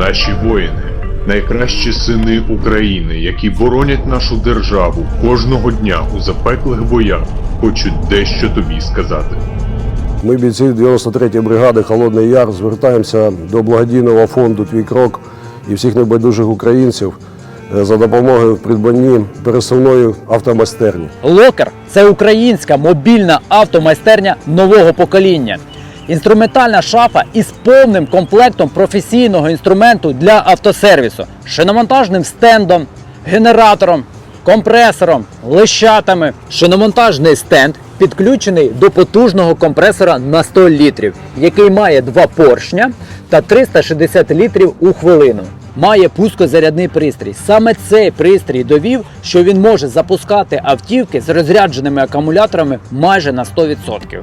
Наші воїни, найкращі сини України, які боронять нашу державу кожного дня у запеклих боях, хочуть дещо тобі сказати. Ми, бійці 93-ї бригади Холодний Яр, звертаємося до благодійного фонду Твій крок і всіх небайдужих українців е, за допомогою в придбанні пересувної автомайстерні. Локер це українська мобільна автомайстерня нового покоління. Інструментальна шафа із повним комплектом професійного інструменту для автосервісу, шиномонтажним стендом, генератором, компресором, лищатами. Шиномонтажний стенд підключений до потужного компресора на 100 літрів, який має два поршня та 360 літрів у хвилину. Має пускозарядний пристрій. Саме цей пристрій довів, що він може запускати автівки з розрядженими акумуляторами майже на 100%.